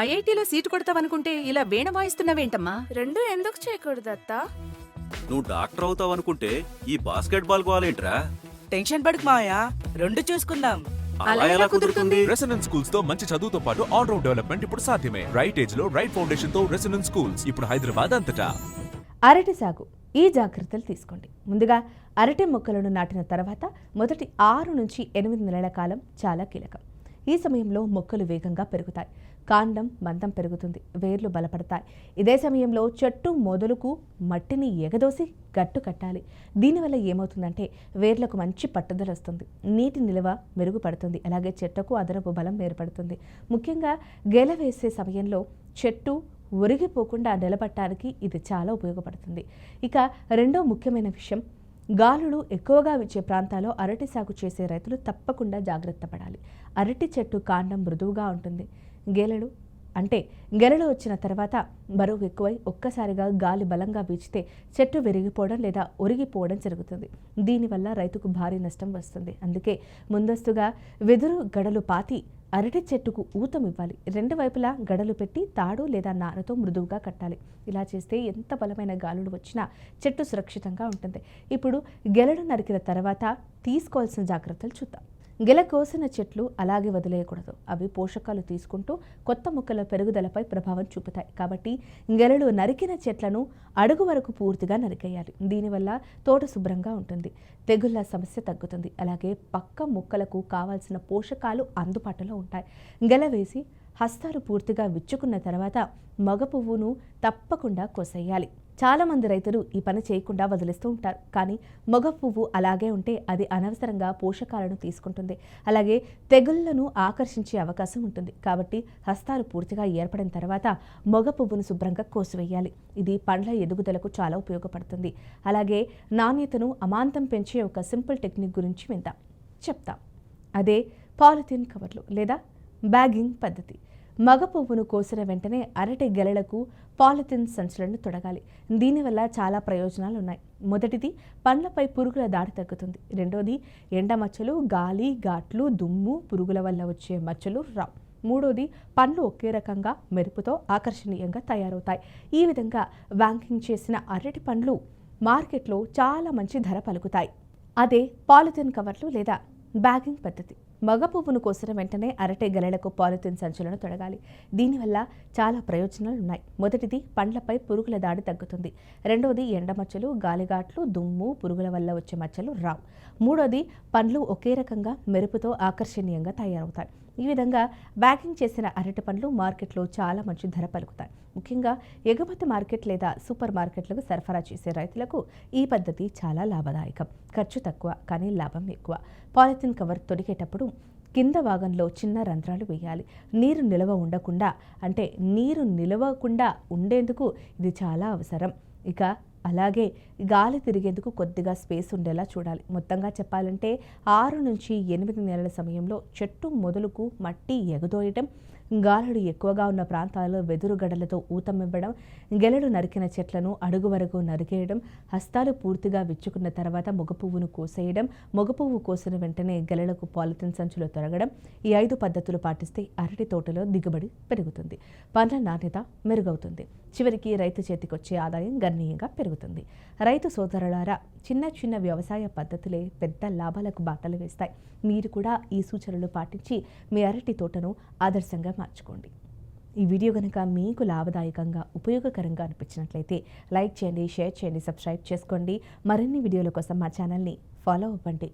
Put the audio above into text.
ఐఐటీలో seat కొడతావనుకుంటే ఇలా వీణ వాయిస్తున్నావేంటమ్మా? రెండు ఎందుకు చేయకూడదు అత్త నువ్వు డాక్టర్ అవుతావు అనుకుంటే ఈ బాస్కెట్ బాల్ గోలేంట్రా? టెన్షన్ పడకు మావయ్య. రెండు చూసుకుందాం. అలా ఎలా కుదురుతుంది? రెసిడెన్స్ స్కూల్స్తో మంచి చదువుతో పాటు ఆల్ రౌండ్ డెవలప్మెంట్ ఇప్పుడు సాధ్యమే. రైట్ ఏజ్లో రైట్ ఫౌండేషన్తో రెసిడెన్స్ స్కూల్స్ ఇప్పుడు హైదరాబాద్ అంతటా. అరటి సాగు. ఈ జాగ్రత్తలు తీసుకోండి. ముందుగా అరటి మొక్కలను నాటిన తర్వాత మొదటి ఆరు నుంచి ఎనిమిది నెలల కాలం చాలా కీలకం. ఈ సమయంలో మొక్కలు వేగంగా పెరుగుతాయి. కాండం మందం పెరుగుతుంది. వేర్లు బలపడతాయి. ఇదే సమయంలో చెట్టు మొదలుకు మట్టిని ఎగదోసి గట్టు కట్టాలి. దీనివల్ల ఏమవుతుందంటే వేర్లకు మంచి పట్టుదల వస్తుంది. నీటి నిల్వ మెరుగుపడుతుంది. అలాగే చెట్టుకు అదనపు బలం ఏర్పడుతుంది. ముఖ్యంగా గెల వేసే సమయంలో చెట్టు ఒరిగిపోకుండా నిలబట్టడానికి ఇది చాలా ఉపయోగపడుతుంది. ఇక రెండో ముఖ్యమైన విషయం గాలులు ఎక్కువగా వచ్చే ప్రాంతాల్లో అరటి సాగు చేసే రైతులు తప్పకుండా జాగ్రత్త పడాలి. అరటి చెట్టు కాండం మృదువుగా ఉంటుంది. గెలడు. అంటే గెలలు వచ్చిన తర్వాత బరువు ఎక్కువై ఒక్కసారిగా గాలి బలంగా వీచితే చెట్టు విరిగిపోవడం లేదా ఒరిగిపోవడం జరుగుతుంది. దీనివల్ల రైతుకు భారీ నష్టం వస్తుంది. అందుకే ముందస్తుగా వెదురు గడలు పాతి అరటి చెట్టుకు ఊతం ఇవ్వాలి. రెండు వైపులా గడలు పెట్టి తాడు లేదా నారతో మృదువుగా కట్టాలి. ఇలా చేస్తే ఎంత బలమైన గాలులు వచ్చినా చెట్టు సురక్షితంగా ఉంటుంది. ఇప్పుడు గెలడు నరికిన తర్వాత తీసుకోవాల్సిన జాగ్రత్తలు చూద్దాం. గెల కోసిన చెట్లు అలాగే వదిలేయకూడదు. అవి పోషకాలు తీసుకుంటూ కొత్త మొక్కల పెరుగుదలపై ప్రభావం చూపుతాయి. కాబట్టి గెలలు నరికిన చెట్లను అడుగు వరకు పూర్తిగా నరికేయాలి. దీనివల్ల తోట శుభ్రంగా ఉంటుంది. తెగుళ్ళ సమస్య తగ్గుతుంది. అలాగే పక్క మొక్కలకు కావాల్సిన పోషకాలు అందుబాటులో ఉంటాయి. గెల వేసి హస్తాలు పూర్తిగా విచ్చుకున్న తర్వాత మగ పువ్వును తప్పకుండా కొసేయాలి. చాలామంది రైతులు ఈ పని చేయకుండా వదిలేస్తూ ఉంటారు. కానీ మగ పువ్వు అలాగే ఉంటే అది అనవసరంగా పోషకాలను తీసుకుంటుంది. అలాగే తెగుళ్ళను ఆకర్షించే అవకాశం ఉంటుంది. కాబట్టి హస్తాలు పూర్తిగా ఏర్పడిన తర్వాత మగ పువ్వును శుభ్రంగా కోసివేయాలి. ఇది పండ్ల ఎదుగుదలకు చాలా ఉపయోగపడుతుంది. అలాగే నాణ్యతను అమాంతం పెంచే ఒక సింపుల్ టెక్నిక్ గురించి విందాం. చెప్తాం. అదే పాలిథిన్ కవర్లు లేదా బ్యాగింగ్ పద్ధతి. మగ పువ్వును కోసిన వెంటనే అరటి గెలలకు పాలిథిన్ సంచులను తొడగాలి. దీనివల్ల చాలా ప్రయోజనాలు ఉన్నాయి. మొదటిది పండ్లపై పురుగుల దాడి తగ్గుతుంది. రెండోది ఎండ మచ్చలు గాలి ఘాట్లు దుమ్ము పురుగుల వల్ల వచ్చే మచ్చలు రావు. మూడోది పండ్లు ఒకే రకంగా మెరుపుతో ఆకర్షణీయంగా తయారవుతాయి. ఈ విధంగా బ్యాంకింగ్ చేసిన అరటి పండ్లు మార్కెట్లో చాలా మంచి ధర పలుకుతాయి. అదే పాలిథిన్ కవర్లు లేదా బ్యాగింగ్ పద్ధతి. మగ పువ్వును కోసిన వెంటనే అరటి గెలలకు పాలిథిన్ సంచులను తొడగాలి. దీనివల్ల చాలా ప్రయోజనాలు ఉన్నాయి మొదటిది పండ్లపై పురుగుల దాడి తగ్గుతుంది. రెండవది ఎండమచ్చలు గాలిగాట్లు దుమ్ము పురుగుల వల్ల వచ్చే మచ్చలు రావు. మూడోది పండ్లు ఒకే రకంగా మెరుపుతో ఆకర్షణీయంగా తయారవుతాయి. ఈ విధంగా బ్యాగింగ్ చేసిన అరటి పండ్లు మార్కెట్లో చాలా మంచి ధర పలుకుతాయి. ముఖ్యంగా ఎగుమతి మార్కెట్ లేదా సూపర్ మార్కెట్లకు సరఫరా చేసే రైతులకు ఈ పద్ధతి చాలా లాభదాయకం. ఖర్చు తక్కువ కానీ లాభం ఎక్కువ. పాలిథిన్ కవర్ తొడిగేటప్పుడు కింద భాగంలో చిన్న రంధ్రాలు వేయాలి. నీరు నిల్వ ఉండకుండా అంటే నీరు నిలవకుండా ఉండేందుకు ఇది చాలా అవసరం. ఇక అలాగే గాలి తిరిగేందుకు కొద్దిగా స్పేస్ ఉండేలా చూడాలి. మొత్తంగా చెప్పాలంటే ఆరు నుంచి ఎనిమిది నెలల సమయంలో చెట్టు మొదలుకు మట్టి ఎగదోయటం గాలుడు ఎక్కువగా ఉన్న ప్రాంతాల్లో వెదురు గడలతో ఊతమివ్వడం గెలడు నరికిన చెట్లను అడుగు వరకు నరికేయడం హస్తాలు పూర్తిగా విచ్చుకున్న తర్వాత మొగపువ్వును కోసేయడం మొగపువ్వు కోసిన వెంటనే గెలలకు పాలిథిన్ సంచులు తొలగడం ఈ ఐదు పద్ధతులు పాటిస్తే అరటి తోటలో దిగుబడి పెరుగుతుంది. పండ్ల నాణ్యత మెరుగవుతుంది. చివరికి రైతు చేతికొచ్చే ఆదాయం గణనీయంగా పెరుగుతుంది. రైతు సోదరులారా చిన్న చిన్న వ్యవసాయ పద్ధతులే పెద్ద లాభాలకు బాటలు వేస్తాయి. మీరు కూడా ఈ సూచనలు పాటించి మీ అరటి తోటను ఆదర్శంగా మార్చుకోండి ఈ వీడియో కనుక మీకు లాభదాయకంగా ఉపయోగకరంగా అనిపించినట్లయితే లైక్ చేయండి షేర్ చేయండి సబ్స్క్రైబ్ చేసుకోండి. మరిన్ని వీడియోల కోసం మా ఛానల్ని ఫాలో అవ్వండి.